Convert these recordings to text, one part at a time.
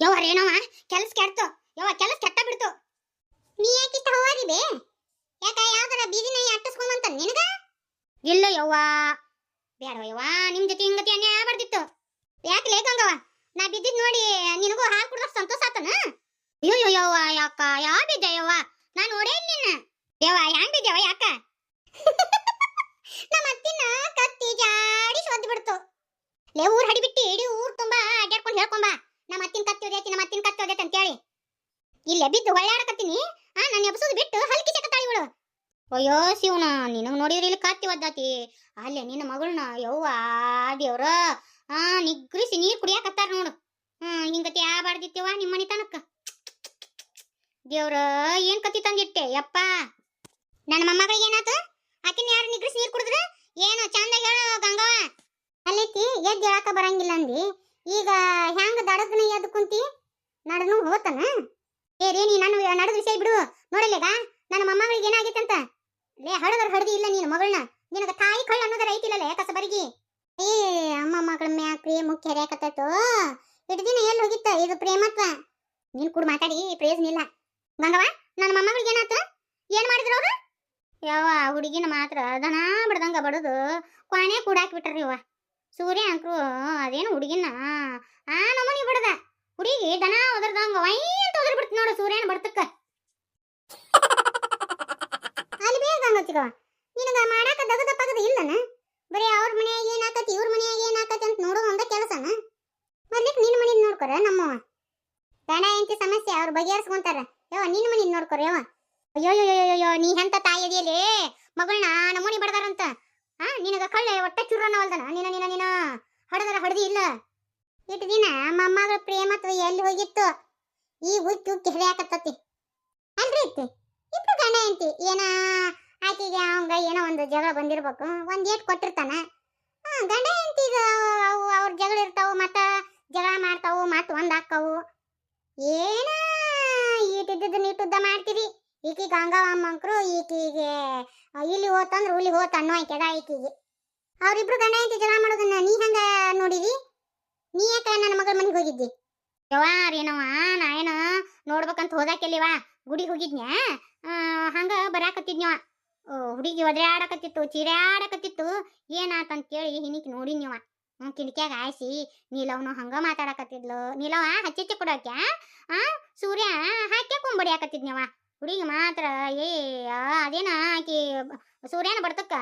ಯವ್ವ ರೇಣವ ಕೆಲಸ ಕೆಡ್ತು. ಯವ್ವ, ಕೆಲಸ ಕೆಟ್ಟ ಬಿಡ್ತು. ನೀ ಯಾಕೆ ಇಷ್ಟ ಬೇ? ಯಾಕ ಯಾವ್ದಾರ ಬೀದಿ ನಾಯಿ ಅಟ್ಟಿಸ್ಕೊಂಬಂತ ನಿನಗ? ಇಲ್ಲ ಯವ್ವ. ಬೇಡವ ಯವ್ವ, ನಿಮ್ ಜೊತೆ ಹಿಂಗತಿ ಅನ್ಯಾಯ ಬರ್ದಿತ್ತು ಯಾಕೆ ಲೇಕಂಗವ ನಾ ಬಿದ್ದಿದ್ ನೋಡಿ ನಿನಗೂ ಹಾಲು ಕುಡ್ದ ಸಂತೋಷ ಆತನ? ಅಯ್ಯೋ ಯವ್ವ, ಯಾಕ? ಯಾವ ಬಿದ್ದೆ ಯವ್ವ? ನಾ ನೋಡೇ ಇಲ್ಲ ನಿನ್ನ. ಯವ್ವ, ಹ್ಯಾಂಗ್ ಬಿದ್ದೆವ ಯಾಕ? ನಮ್ಮ ಅತ್ತಿನ ಕತ್ತಿ ಜಾಡಿ ಸೊದ್ದು ಬಿಡ್ತು ಲೇ, ಊರ್ ಹಡಿಬಿಟ್ಟಿ, ಇಡೀ ಊರ್ ತುಂಬಾ ಅಡ್ಡಾಡ್ಕೊಂಡು ಹೇಳ್ಕೊಂಬ ನಮ್ಮ ಅತ್ತಿನ ಕತ್ತಿ ಓದೈತಿ ನಮ್ಮ ಅತ್ತಿನ ಕತ್ತಿ ಅಂತ ಅಂತೇಳಿ. ಇಲ್ಲೇ ಬಿದ್ದು ಹೊಳ್ಳಾಡಕತ್ತೀನಿ. ಆ ನನ್ನ ಎಬ್ಸೋದು ಬಿಟ್ಟು ಹಲ್ಕಿ ತಾಳಿ ಇವಳು ಅಯ್ಯೋ ಶಿವನ, ನಿನಗೆ ನೋಡಿದ್ರೆ ಇಲ್ಲಿ ಕತ್ತಿ ಒದ್ದಾತಿ. ಅಲ್ಲೇ ನಿನ್ನ ಮಗಳನ್ನ, ಯವ್ವ, ದೇವ್ರ. ಆ, ನಿಗ್ರಿಸಿ ನೀರು ಕುಡಿಯಾಕತ್ತಾರ ನೋಡು. ಹ್ಮ್, ಹಿಂಗತಿ ಆ ಬಾಡ್ದಿತ್ತೇವ ನಿಮ್ಮ ಮನೆ ತನಕ. ದೇವ್ರ, ಏನ್ ಕತ್ತಿ ತಂದಿಟ್ಟೆ, ಯಪ್ಪ. ನನ್ನ ಮೊಮ್ಮಗಳಿಗೆ ಏನಾತು? ಆಕಿನ ಯಾರು ನಿಗ್ರಿಸಿ ನೀರು ಕುಡಿದ್ರ? ಏನು, ಚಂದ ಹೇಳು ಗಂಗವ್ವ. ಅಲ್ಲೈತಿ ಎದ್ದು ಹೇಳಾಕ ಬರಂಗಿಲ್ಲ ಅಂದಿ. ಈಗ ದಡಗ್ನ ಎದ್ದು ಕುಂತಿ? ನಡನು ಹೋತನ? ಏ ರೇ ನೀ ನಾನು ನಡೆದ ವಿಷಯ ಬಿಡು. ನೋಡಲೇಗ ನನ್ನ ಮೊಮ್ಮಗಳಿಗೆ ಅಂತ? ಲೇ ಹಡದರ್ ಹಡದಿ ಇಲ್ಲ ನೀನು ಮಗಳನ್ನ. ನಿನಗ ತಾಯಿ ಕಳ್ಳ ಅನ್ನೋದರ ಐತಿಲ್ಲಲೇ ಕಸಬರಿಗೆ? ಏ, ಅಮ್ಮ ಮಗಳ ಮ್ಯಾಗ ಪ್ರಿಯ ಮುಖ್ಯ ಹರಿಯಾಕತ್ತೈತು ಇಟ್ಟು ದಿನ ಎಲ್ಲಿ ಹೋಗಿತ್ತ ಇದು ಪ್ರೇಮತ್ವ? ನೀನ್ ಕೂಡ ಮಾತಾಡಿ, ಪ್ರಯೋಜನ ಗಂಗವ್ವ, ನನ್ನ ಮೊಮ್ಮಗಳಿಗೆ ಏನಾತ? ಏನ್ ಮಾಡಿದ್ರು ಅವ್ರು? ಯಾವ ಹುಡುಗಿನ ಮಾತ್ರ ದನ ಬಡ್ದಂಗ ಬಡದು. ಕ್ವಾಣೆ ಕೂಡಾಕ್ ಬಿಟ್ರಿ ಇವ ಸೂರ್ಯ ಅಂಕ್ರು ಅದೇನು ಹುಡುಗಿನ? ಆ ನಮ್ಮನಿ ಬಿಡದ. ಹುಡುಗಿ ದನ ಒದರ್ದಂಗ ವೈ ಅಂತ ಒದರ್ ಬಿಡ್ತು ನೋಡು ಸೂರ್ಯನ ಬಡ್ತಕ್ಕ. ಅಲ್ಲಿ ಬೇಗ ಹಂಗತ್ತಿಗ ನಿನಗ ಮಾಡಾಕ ದಗದ ಪಗದ ಇಲ್ಲನ? ಬರೀ ಅವ್ರ ಮನೆಯಾಗ ಏನಾಕತಿ ಇವ್ರ ಮನ್ಯಾಗ ಏನಾಕತಿ ಅಂತ ನೋಡೋದು ಒಂದ ಕೆಲಸನ? ಮೊದ್ಲಿಕ್ ನಿನ್ನ ಮನಿದ್ ನೋಡ್ಕೊರ ನಮ್ಮವ ಗಂಡ ಎಂತಿ ಸಮಸ್ಯೆ ಅವ್ರು ಬಗೆಹರಿಸ್ಕೊಂತಾರ. ಯವ್ವ ನಿನ್ನ ಮನಿದ್ ನೋಡ್ಕೊರ ಯವ ಅಯ್ಯೋ ಅಯ್ಯೋ ಅಯ್ಯೋ, ನೀ ಎಂತ ತಾಯಿ ಇದೆಯಲ್ಲೇ ಮಗಳನ್ನ ನಮೂನಿ ಬಡದಾರಂತ ಆ ನಿನಗ ಕಳ್ಳೆ ಹೊಟ್ಟೆ ಚುರ್ರನ್ನವಲ್ದನ ನಿನ ನಿನ ನಿನ? ಹಡದರ ಹಡದಿ ಇಲ್ಲ. ಇಟ್ಟು ದಿನ ಮೊಮ್ಮಗಳ ಪ್ರೇಮತ್ವ ಎಲ್ಲಿ ಹೋಗಿತ್ತು? ಈ ಹುಚ್ಚು ಉಕ್ಕಿ ಹಿಡಿಯಾಕತ್ತತಿ ಅಲ್ರಿ ಇತ್ತು? ಇಬ್ರು ಗಂಡ ಹೆಂಡತಿ. ಏನ, ಆಕೆಗೆ ಅವಂಗ ಏನೋ ಒಂದು ಜಗಳ ಬಂದಿರ್ಬೇಕು. ಒಂದ್ ಏಟ್ ಕೊಟ್ಟಿರ್ತಾನ. ಹಾ, ಗಂಡ ಹೆಂಡತಿ ಅವು, ಅವ್ರ ಜಗಳ ಇರ್ತಾವು, ಮತ್ತ ಜಗಳ ಮಾಡ್ತಾವು, ಮತ್ತ ಒಂದ್ ಹಾಕ್ಕವು ಏನ ಈಟಿದ್ದದ್ದು ನೀಟುದ್ದ ಮಾಡ್ತೀರಿ? ಈಕಿ ಗಂಗಾವಮ್ಮಂಕರು ಈಕಿಗೆ ಇಲ್ಲಿ ಹೋತಂದ್ರ ಉಲಿ ಹೋತ ಅನ್ನೋ ಆಯ್ಕೆದ ಈಕಿಗೆ ಅವ್ರಿಬ್ರು ಗಂಡ ಹೆಂಡತಿ ಜಗಳ ಮಾಡೋದನ್ನ ನೀ ಹೆಂಗ ನೋಡಿದಿ? ನೀ ಯಾಕ ನನ್ನ ಮಗಳ ಮನೆಗೆ ಹೋಗಿದ್ದಿ? ಯವ್ವ, ರೇನವ್ವ, ನಾ ಏನ ನೋಡ್ಬೇಕಂತ ಹೋದಾಕೆಲ್ಲಿವ ಗುಡಿಗೆ ಹೋಗಿದ್ನ್ಯಾ? ಹಂಗ ಬರಾಕತ್ತಿದ್ನ್ಯವ ಹುಡುಗಿ ಒದ್ರಾಡಕತ್ತಿತ್ತು ಚೀರಾಡಕತ್ತಿತ್ತು ಏನಾತಂತೇಳಿ ಹಿನಿಕ್ ನೋಡಿನ್ಯವ ಹ್ಞೂ ಕಿಟಕಿಯಾಗ ಆಯ್ಸಿ ನೀಲವ್ನು ಹಂಗ ಮಾತಾಡಕತ್ತಿದ್ಲು. ನೀಲವ ಹಚ್ಚಿ ಕೊಡೋಕ್ಯಾ? ಆ, ಸೂರ್ಯ, ಹಾಕ್ಯ ಕೊಂಬಡಿಯಾಕತ್ತಿದ್ನ್ಯವ ಹುಡುಗಿ ಮಾತ್ರ, ಏ ಅದೇನ ಆಕಿ ಸೂರ್ಯನ ಬಡ್ತಕ್ಕ?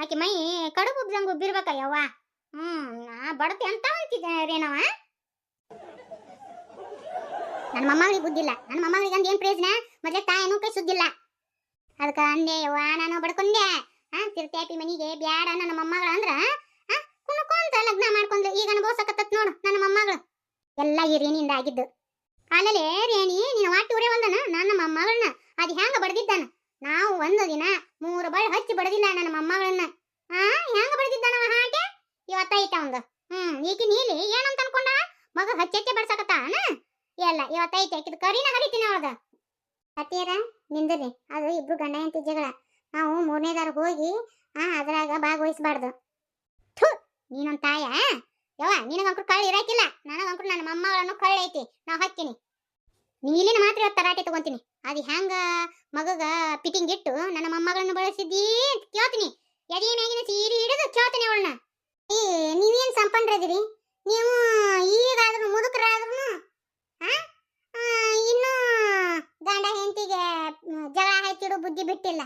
ಆಕಿ ಮೈ ಕಡು ಉಬ್ಬಿದಂಗ ಉಬ್ಬಿರ್ಬೇಕ ಯವ್ವ ಹ್ಮ್ ಬಡತೆ ಅಂತ ಅಂತಿದ್ದೆ ರೇನವ ನನ್ನ ಮೊಮ್ಮಗಳಿಗೆ ಬುದ್ಧಿಲ್ಲ. ನನ್ನ ಮೊಮ್ಮಗಳಿಗೆ ಅಂದ ಏನ್ ಪ್ರಯೋಜನ? ಮೊದ್ಲೇ ತಾಯನು ಕೈ ಸುದ್ದಿಲ್ಲ. ಅದಕ್ಕ ಅಂದೆ ಯವ್ವ ನಾನು ಬಡ್ಕೊಂಡೆ. ಆ, ತಿರ್ತ್ಯಾಪಿ ಮನಿಗೆ ಬ್ಯಾಡ ನನ್ನ ಮೊಮ್ಮಗಳ ಅಂದ್ರ ಕುಣ್ಕೊಂತ ಲಗ್ನ ಮಾಡ್ಕೊಂಡ್ಲು ಈಗ ಅನುಭವಿಸಕತ್ತತ್ ನೋಡು ನನ್ನ ಮೊಮ್ಮಗಳು. ಎಲ್ಲ ಈ ರೇಣಿಯಿಂದ ಆಗಿದ್ದು. ಆಮೇಲೆ ರೇಣಿ, ನೀನು ವಾಟಿ ಊರೇ ಒಂದನ ನನ್ನ ಮೊಮ್ಮಗಳನ್ನ ಅದು ಹೆಂಗ ಬಡದಿದ್ದಾನ? ನಾವು ಒಂದು ದಿನ ಮೂರು ಬಳ್ಳಿ ಹಚ್ಚಿ ಬಡದಿಲ್ಲ ನನ್ನ ಮೊಮ್ಮಗಳನ್ನ ಆ, ಹೆಂಗ ಬಡ್ದಿದ್ದಾನವ ಹಾಟೆ ಇವತ್ತೈತ ಅವಂಗ. ಹ್ಮ್, ಈಕಿ ನೀಲಿ, ಏನಂತ ಅನ್ಕೊಂಡ ಮಗ ಹಚ್ಚೆಚ್ಚೆ ಬಡ್ಸಕತ್ತಾನ ಎಲ್ಲ, ಇವತ್ತೈತೆ. ಆಕಿದ ಕರಿನ ಹರಿತೀನಿ ಅವಳದ. ಅತ್ತಿಯರ ನಿಂದರಿ ಅದು ಇಬ್ರು ಗಂಡ ಹೆಂಡತಿ ಜಗಳ. ನಾವು ಮೂರನೇದಾರ ಹೋಗಿ, ಆ, ಅದ್ರಾಗ ಭಾಗವಹಿಸಬಾರ್ದು. ಥು, ನೀನೊಂದ್ ತಾಯ ಯವ್ವ ನಿನಗಂಕ್ರು ಕಳ್ಳ ಇರಾಕಿಲ್ಲ. ನನಗಂಕ್ರು ನನ್ನ ಮೊಮ್ಮಗಳನ್ನು ಕಳ್ಳ ಐತಿ. ನಾವು ಹಾಕ್ತೀನಿ ನೀಲಿನ ಮಾತ್ರ ಇವತ್ತು ತರಾಟೆ ತಗೊಂತೀನಿ. ಅದು ಹ್ಯಾಂಗ ಮಗಗ ಪಿಟಿಂಗ್ ಇಟ್ಟು ನನ್ನ ಮೊಮ್ಮಗಳನ್ನು ಬಳಸಿದ್ದೀ ಅಂತ ಕೇಳ್ತೀನಿ. ಎದೆ ಮ್ಯಾಗಿನ ಸೀರೆ ಹಿಡಿದು ಕೇಳ್ತೀನಿ ಅವಳನ್ನ. ಏ, ನೀವೇನು ಸಂಪನ್ರದಿರಿ ನೀವು ಈಗಾದ್ರೂ ಮುದುಕರಾದ್ರೂ ಇನ್ನೂ ಗಂಡ ಹೆಂಡತಿಗೆ ಜಗಳ ಹಚ್ಚಿಡು ಬುದ್ಧಿ ಬಿಟ್ಟಿಲ್ಲ.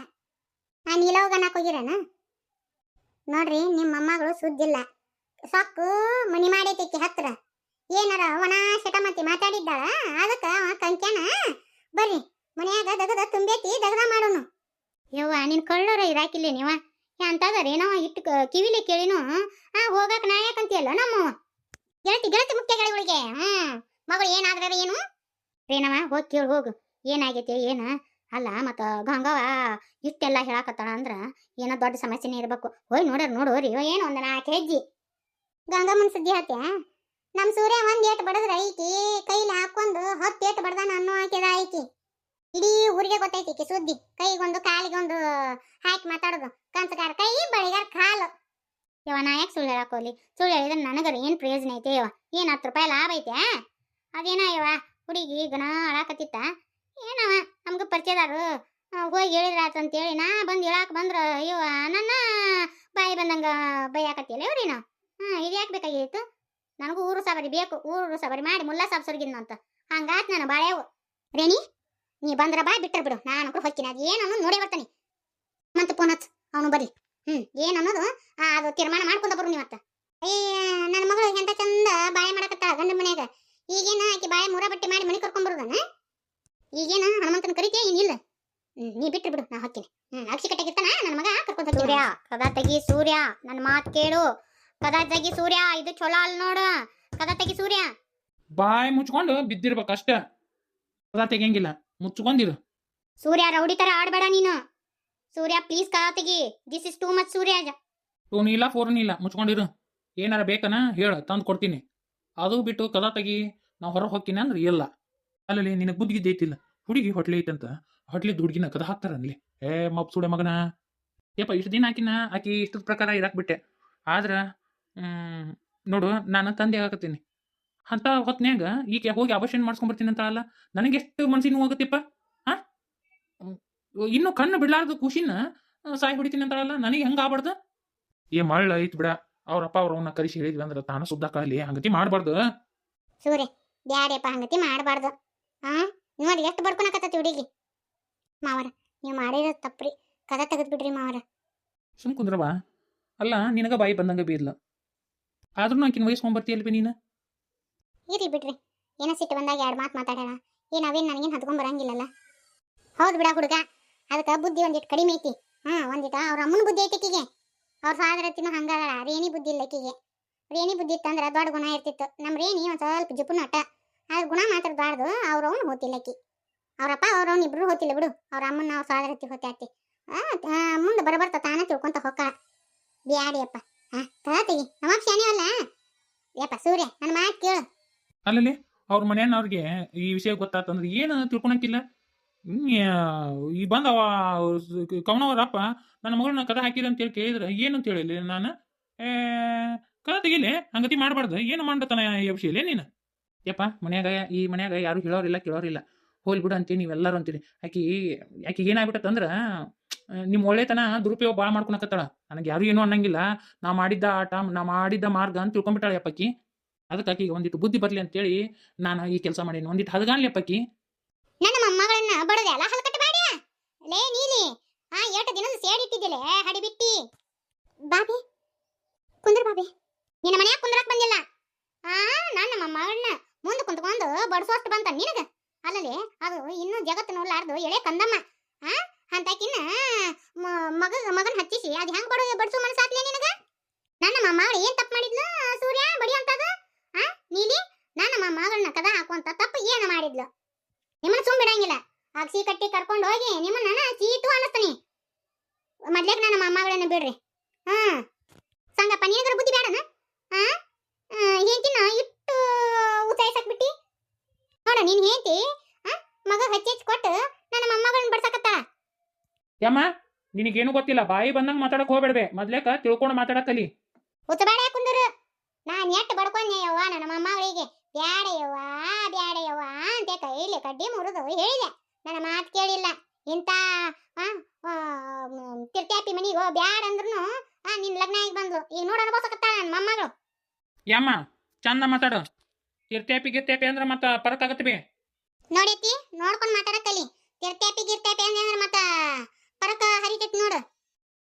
ನಾನು ಇಲವಗನಕ್ ಹೋಗಿರನ ನೋಡ್ರಿ ನಿಮ್ಮ ಮೊಮ್ಮಗಳು ಸುದ್ದಿಲ್ಲ. ಸಾಕು, ಮನಿ ಮಾಡೈತಿ ಹತ್ರ. ಏನಾರ ಅವನ ಶಟಮತಿ ಮಾತಾಡಿದ್ದಾಳ? ಅದಕ್ಕೆ ಕಂಕ್ಯಾನ? ಬರ್ರಿ. ಮನ್ಯಾಗ ದಗದ ತುಂಬೈತಿ, ದಗದ ಮಾಡೋನು. ಯವ್ವ, ನಿನ್ ಕಳ್ಳರ ಇರಾಕಿಲ್ಲ ನೀವ. ಅಂತದರೇನೋ ಇಟ್ಟು ಕಿವಿಲಿ ಕೇಳಿನು, ಆ, ಹೋಗಕ್ ನಾ ಯಾಕಂತೀಯಲ್ಲ ನಮ್ಮವ ಗೆಳತಿ ಗೆಳತಿ ಮುಖ್ಯ ಗೆಳೆಗಳಿಗೆ ಹ್ಮ್ ಮಗಳು ಏನಾದ್ರ ಏನು? ರೇನವ ಹೋಗಿ ಕೇಳು, ಹೋಗು. ಏನಾಗೈತಿ, ಏನ? ಅಲ್ಲ, ಮತ್ತ ಗಂಗವ ಇಷ್ಟೆಲ್ಲ ಹೇಳಾಕತ್ತಾಳ ಅಂದ್ರ ಏನೋ ದೊಡ್ಡ ಸಮಸ್ಯೆನೇ ಇರ್ಬೇಕು. ಹೋಯ್ ನೋಡ್ರಿ ನೋಡೋರಿ ಏನು ಒಂದ್ ನಾಲ್ಕು ಹೆಜ್ಜಿ. ಗಂಗಮ್ಮನ ಸುದ್ದಿ ಆತ್ಯಾ ನಮ್ಮ ಸೂರ್ಯ ಒಂದ್ ಏಟ್ ಬಡದ್ರ ಐಕಿ ಕೈಲಿ ಹಾಕೊಂಡು ಹತ್ತು ಏಟ್ ಬಡ್ದಾನ ಅನ್ನೋ ಹಾಕಿದ ಐಕಿ ಇಡೀ ಗೊತ್ತೈತಿ ಸುದ್ದಿ. ಕೈಗೊಂದು, ಕಾಲಿಗೊಂದು ಹಾಕಿ ಮಾತಾಡೋದು. ಕಂಸಗಾರ ಕೈ, ಬಳಿಗಾರ ಕಾಲು. ಯವ ನಾ ಯಾಕೆ ಸುಳ್ಳು ಹಾಕೋಲಿ ಸುಳ್ಳು ಹೇಳಿದ್ರೆ ನನಗರ ಏನ್ ಪ್ರಯೋಜನ ಐತೆ ಯವ ಏನ್ ಹತ್ತು ರೂಪಾಯಿ ಲಾಭ ಐತೆ ಅದೇನ ಯವ ಹುಡುಗಿ ಗಣ ಅಳಾಕತ್ತಿತ್ತ ಏನವ? ನಮ್ಗೆ ಪರಿಚಯದಾರು ಹೋಗಿ ಹೇಳಿದ್ರಾತ ಅಂತೇಳಿ ನಾ ಬಂದು ಹೇಳಾಕ ಬಂದ್ರ, ಅಯ್ಯೋ, ನನ್ನ ಬಾಯಿ ಬಂದಂಗ ಬೈಯಾಕತ್ತಿಲ್ಲ ಇವ್ರೇನು ಹಾ, ಇದು ಯಾಕೆ ಬೇಕಾಗಿತ್ತು? ನನಗೂ ಊರು ಸಬರಿ ಬೇಕು. ಊರು ಸಬರಿ ಮಾಡಿ ಮುಲ್ಲಾ ಅಂತ ಹಂಗಾತ್ ನಾನು ಬಾಳೆವು ರೇಣಿ ನೀ ಬಂದ್ರ ಬಾ ಬಿಟ್ಟರ್ ಬಿಡು. ನಾನು ಕೂಡ ಹೊಕ್ಕಿನ ಅದು ಏನು ಅನ್ನೋದು ನೋಡೇ ಬರ್ತಾನೆ. ಮತ್ತೆ ಫೋನ್ ಹಚ್ ಅವನು ಬರ್ಲಿ. ಹ್ಮ್ ಏನ್ ಅನ್ನೋದು? ಆ, ಅದು ತೀರ್ಮಾನ ಮಾಡ್ಕೊಂಡ ಬರು ನೀವತ್ತ ಅಯ್ಯ ನನ್ನ ಮಗಳು ಎಂತ ಚಂದ ಬಾಳೆ ಮಾಡಕತ್ತಾಳ ಗಂಡ ಮನ್ಯಾಗ. ಈಗೇನ ಆಕಿ ಬಾಳೆ ಮೂರ ಬಟ್ಟೆ ಮಾಡಿ ಮನೆ ಕರ್ಕೊಂಡ್ಬರುದನ ಈಗೇನ ಹನುಮಂತನ ಕರಿತೀಯ ಏನಿಲ್ಲ ಹ್ಮ್ ನೀ ಬಿಟ್ಟು ಬಿಡು. ನಾ ಹಾಕಿನಿ ಹ್ಮ್ ಅಕ್ಷಿ ಕಟ್ಟಾಗಿರ್ತಾನ ನನ್ನ ಮಗ? ಕರ್ಕೊಂಡ್ ಸೂರ್ಯ ಕದ ತಗಿ ಸೂರ್ಯ. ನನ್ನ ಮಾತು ಕೇಳು. ಕದ ತೆಗಿ ಸೂರ್ಯ ಇದು ಚೊಲೋ ಅಲ್ ನೋಡು. ಕದ ತಗಿ ಸೂರ್ಯ. ಬಾಯಿ ಮುಚ್ಕೊಂಡು ಬಿದ್ದಿರ್ಬೇಕು ಅಷ್ಟ. ಕದ ತೆಗಿಯಂಗಿಲ್ಲ. ಮುಚ್ಕೊಂಡಿರು ಸೂರ್ಯ ರೌಡಿ ತರ ಆಡ್ಬೇಡ ನೀನು. ಸೂರ್ಯ ಪ್ಲೀಸ್ ಕಾತಿಗಿ ತೆಗಿ. This is too much Surya. Tune ಇಲ್ಲ ಫೋರ್ ಇಲ್ಲ. ಮುಚ್ಕೊಂಡಿರು. ಏನಾರ ಬೇಕನ ಹೇಳ ತಂದು ಕೊಡ್ತೀನಿ. ಅದು ಬಿಟ್ಟು ಕದ ತೆಗಿ. ನಾವು ಹೊರಗೆ ಹೋಗ್ತೀನಿ ಅಂದ್ರೆ ಇಲ್ಲ. ಅಲ್ಲಲ್ಲಿ ನಿನಗೆ ಬುದ್ಧಿ ಐತಿಲ್ಲ ಹುಡುಗಿ ಹೊಟ್ಲಿ ಐತಂತ. ಹೊಟ್ಲಿ ಹುಡುಗಿನ ಕದ ಹಾಕ್ತಾರನ್ಲಿ ಏ ಮಪ್ ಸುಡೆ ಮಗನ. ಯಪ್ಪ ಇಷ್ಟು ದಿನ ಹಾಕಿನ ಆಕಿ ಇಷ್ಟದ ಪ್ರಕಾರ ಇರಾಕ್ ಬಿಟ್ಟೆ. ಆದ್ರೆ ನೋಡು ನಾನು ತಂದೆ ಆಗತ್ತೀನಿ ಅಂತ ಹೊತ್ನ್ಯಾಗ ಈಗ ಹೋಗಿ ಆಪರೇಷನ್ ಮಾಡ್ಸ್ಕೊಂಡ್ಬರ್ತೀನಿ ಅಂತ ಅಲ್ಲ ನನಗೆ ಎಷ್ಟು ಮನ್ಸಿನ ಹೋಗತ್ತಿಪ್ಪ ಹಾ ಇನ್ನು ಕಣ್ಣು ಬಿಡ್ಲಾರ್ದ ಖುಷಿನ ಸಾಯಿ ಹೊಡಿತೀನಿ ಅಂತಾಳಲ್ಲ ನನಗೆ ಹೆಂಗ ಆಗ್ಬಾರ್ದು? ಏ ಮಳ್ಳ ಐತ್ ಬಿಡ. ಅವ್ರಪ್ಪ ಅವ್ರವನ್ನ ಕರಿಸಿ ಹೇಳಿದ್ವಿ ಅಂದ್ರೆ ತಾನು ಸುದ್ದಾಕಲಿ ಹಂಗತಿ ಮಾಡ್ಬಾರ್ದು. ಸೂರ್ಯ ಬ್ಯಾಡ್ಯಪ್ಪ ಹಂಗತಿ ಮಾಡಬಾರ್ದು. ಹಾ ನೋಡಿ ಎಷ್ಟು ಬಡ್ಕೊಳಕತ್ತತಿ ಹುಡುಗಿ? ಮಾವರ ನೀವು ಮಾಡಿರೋ ತಪ್ಪ್ರಿ. ಕದ ತೆಗೆದು ಬಿಡ್ರಿ ಮಾವರ. ಸುಮ್ ಕುಂದ್ರವ ಅಲ್ಲ ನಿನಗ ಬಾಯಿ ಬಂದಂಗ ಬೀರ್ಲ ಆದ್ರೂ ಆಕಿನ ವಯಸ್ಕೊಂಬರ್ತೀಯಲ್ವಿ ನೀನು? ಇರ್ಲಿ ಬಿಡ್ರಿ. ಏನೋ ಸಿಟ್ಟು ಬಂದಾಗ ಎರಡು ಮಾತು ಮಾತಾಡೋಣ. ಏನು ಅವೇನು ನನಗೇನು ಹತ್ಕೊಂಡ್ ಬರಂಗಿಲ್ಲಲ್ಲ? ಹೌದು ಬಿಡ ಹುಡುಗ. ಅದಕ್ಕೆ ಬುದ್ಧಿ ಒಂದಿಟ್ಟು ಕಡಿಮೆ ಐತಿ. ಹಾ ಒಂದಿಟ್ಟು ಅವ್ರ ಅಮ್ಮನ ಬುದ್ಧಿ ಐತಿ ಆಕಿಗೆ ಅವ್ರ ಫಾದರ್ ಹತ್ತಿನ ಹಂಗಾದಳ ರೇಣಿ ಬುದ್ಧಿ ಇಲ್ಲ ರೇಣಿ ಬುದ್ಧಿ ಇತ್ತಂದ್ರೆ ದೊಡ್ಡ ಗುಣ ಇರ್ತಿತ್ತು. ನಮ್ಮ ರೇಣಿ ಒಂದು ಸ್ವಲ್ಪ ಜುಪ್ಪು ಅಟ್ಟ. ಆದ್ರೆ ಗುಣ ಮಾತ್ರ ದೊಡ್ಡದು ಅವ್ರವ್ನು ಹೋತಿಲ್ಲ ಆಕಿ ಅವ್ರಪ್ಪ ಅವ್ರವ್ನ ಇಬ್ರು ಹೋತಿಲ್ಲ ಬಿಡು. ಅವ್ರ ಅಮ್ಮನ ಅವ್ರ ಫಾದರ್ ಹತ್ತಿ ಹೋತಿ ಆತಿ ಮುಂದೆ ಬರಬರ್ತ ತಾನ ತಿಳ್ಕೊಂತ ಹೊಕ್ಕ. ಬ್ಯಾಡಿಯಪ್ಪ ಹಾ ತಗ ತೆಗಿ. ನಮ್ಮ ಶಾನೆ ಅಲ್ಲ? ಯಪ್ಪ, ಸೂರ್ಯ ನನ್ನ ಮಾತು ಕೇಳು. ಅಲ್ಲಲ್ಲಿ ಅವ್ರ ಮನೆಯವ್ರಿಗೆ ಈ ವಿಷಯ ಗೊತ್ತಾತಂದ್ರೆ ಏನು ತಿಳ್ಕೊಳಕಿಲ್ಲ ಈ ಬಂದವ ಕವನವರಪ್ಪ ನನ್ನ ಮಗಳನ್ನ ಕದ ಹಾಕಿರಿ ಅಂತ ಹೇಳಿ ಕೇಳಿದ್ರೆ ಏನು ಅಂತ ಹೇಳಿಲ್ಲ ನಾನು? ಕದ ತೆಗಿಲಿ, ಹಂಗತಿ ಮಾಡಬಾರ್ದು. ಏನು ಮಾಡ್ತಾನ ಈ ವಿಷಯಲ್ಲಿ ನೀನು? ಯಪ್ಪ, ಮನ್ಯಾಗ ಈ ಮನ್ಯಾಗ ಯಾರು ಹೇಳೋರಿಲ್ಲ, ಕೇಳೋರಿಲ್ಲ. ಹೋಲ್ ಬಿಡು ಅಂತೀನಿ, ನೀವೆಲ್ಲರೂ ಅಂತೀರಿ ಆಕಿ ಆಕಿ ಏನಾಗ್ಬಿಟ್ಟತ್ತಂದ್ರ, ನಿಮ್ಮ ಒಳ್ಳೆತನ ದುರುಪಯೋಗ ಭಾಳ ಮಾಡ್ಕೊಳಕತ್ತಾಳ. ನನಗೆ ಯಾರು ಏನು ಅನ್ನಂಗಿಲ್ಲ. ನಾ ಮಾಡಿದ್ದ ಆಟ ನಾ ಮಾಡಿದ್ದ ಮಾರ್ಗ ಅಂತ ತಿಳ್ಕೊಂಬಿಟ್ಟಾಳೆ ಅಪ್ಪಕ್ಕಿ ಅದಕ್ಕೆ ಆಕಿಗೆ ಒಂದಿಟ್ಟು ಬುದ್ಧಿ ಬರಲಿ ಅಂತೇಳಿ ನಾನು ಈ ಕೆಲಸ ಮಾಡೀನಿ. ಒಂದಿಟ್ಟು ಹದಗಾನ್ಲಿ ಅಪ್ಪಕ್ಕಿ ನನ್ನ ಮೊಮ್ಮಗಳನ್ನ ಬಡದೆ ಅಲ್ಲ ಹಲ್ಕಟ್ಟ ಬಾಡ್ಯ? ಲೇ, ನೀಲಿ. ಆ, ಏಟ ದಿನದ ಸೇಡಿಟ್ಟಿದ್ದಿಲೆ ಹಡಿಬಿಟ್ಟಿ. ಬಾಬಿ, ಕುಂದ್ರ ಬಾಬಿ. ನಿನ್ನ ಮನ್ಯಾಗ ಕುಂದ್ರಕ್ ಬಂದಿಲ್ಲ. ಆ, ನನ್ನ ಮೊಮ್ಮಗಳನ್ನ ಮುಂದೆ ಕುಂತ್ಕೊಂಡು ಬಡಿಸೋಷ್ಟು ಬಂತ ನಿನಗ? ಅಲ್ಲಲೇ, ಅದು ಇನ್ನೂ ಜಗತ್ತು ನೋಡ್ಲಾರ್ದು ಎಳೆ ಕಂದಮ್ಮ. ಆ, ಅಂತಾಕಿನ್ನ ಮ- ಮಗ, ಮಗನ ಹಚ್ಚಿಸಿ, ಅದು ಹೆಂಗ್ ಬಡ, ಬಡ್ಸೋ ಮನಸ್ಸಾತ್ಲೆ ನಿನಗ? ನನ್ನ ಮೊಮ್ಮಗಳು ಏನ್ ತಪ್ಪು ಮಾಡಿದ್ಲು, ಸೂರ್ಯ? ಬಡಿ ಅಂತದ ಆ ನೀಲಿ ನನ್ನ ಮಗಳನ್ನ ಕದ ಹಾಕುವಂತ ತಪ್ಪು ಏನು ಮಾಡಿದ್ಲು? ನಿಮ್ಮನ್ನ ಸುಮ್ ಬಿಡಂಗಿಲ್ಲ. ಅಗ್ಸಿ ಕಟ್ಟಿ ಕರ್ಕೊಂಡು ಹೋಗಿ ನಿಮ್ಮನ್ನ ಚೀಟು ಅನ್ನಿಸ್ತೀನಿ. ಮೊದ್ಲೇಕ್ ನನ್ನ ಮೊಮ್ಮಗಳನ್ನ ಬಿಡ್ರಿ. ಹಾ. ಸಂಗಪ್ಪ ನಿನಗರ ಬುದ್ಧಿ ಬೇಡನ ಹಾ ಹೇಳ್ತಿನ ಇಟ್ಟು ಉತ್ಸಾಹಿಸಕ್ ಬಿಟ್ಟಿ? ನೋಡ ನೀನ್ ಹೇಳ್ತಿ ಮಗ ಹಚ್ಚಿ ಕೊಟ್ಟು ನನ್ನ ಮೊಮ್ಮಗಳನ್ನ ಬಡ್ಸಕತ್ತ ಯಮ್ಮ ನಿನಗೇನು ಗೊತ್ತಿಲ್ಲ ಬಾಯಿ ಬಂದಂಗ ಮಾತಾಡಕ್ ಹೋಗ್ಬೇಡ್ವೆ. ಮೊದ್ಲೇಕ ತಿಳ್ಕೊಂಡು ಮಾತಾಡಕ್ ಕಲಿ ಉತ್ತಬೇಡ ನಾನು ಎಟ್ಟು ಬಡ್ಕೊಂಡೆಯವ್ವ ನನ್ನ ಯವ್ವ ಬ್ಯಾಡೆಯವ್ವ ಬ್ಯಾಡೆಯವ್ವ ಅಂತ ಕೈಲಿ ಕಡ್ಡಿ ಮುರಿದು ಹೇಳಿದೆ. ನನ್ನ ಮಾತು ಕೇಳಿಲ್ಲ. ಇಂಥ ತಿರ್ತ್ಯಾಪಿ ಮನೆಗೆ ಬ್ಯಾಡ ಅಂದ್ರೂ ನಿನ್ನ ಲಗ್ನ ಆಗಿ ಬಂದ್ಲು. ಈಗ ನೋಡ ಅನ್ಬೋಸಕತ್ತ ನನ್ನ ಮೊಮ್ಮಗಳು. ಯಮ್ಮ ಚಂದ ಮಾತಾಡು. ತಿರ್ತ್ಯಾಪಿ ಗಿರ್ತ್ಯಾಪಿ ಅಂದ್ರೆ ಮತ್ತೆ ಪರಕಾಗತ್ತೆ ಬಿ. ನೋಡೈತಿ ನೋಡ್ಕೊಂಡು ಮಾತಾಡತ್ತಲ್ಲಿ ತಿರ್ತ್ಯಾಪಿ ಗಿರ್ತ್ಯಾಪಿ ಅಂದ್ರೆ ಮತ್ತೆ ಪರಕ ಹರಿತೈತಿ ನೋಡು.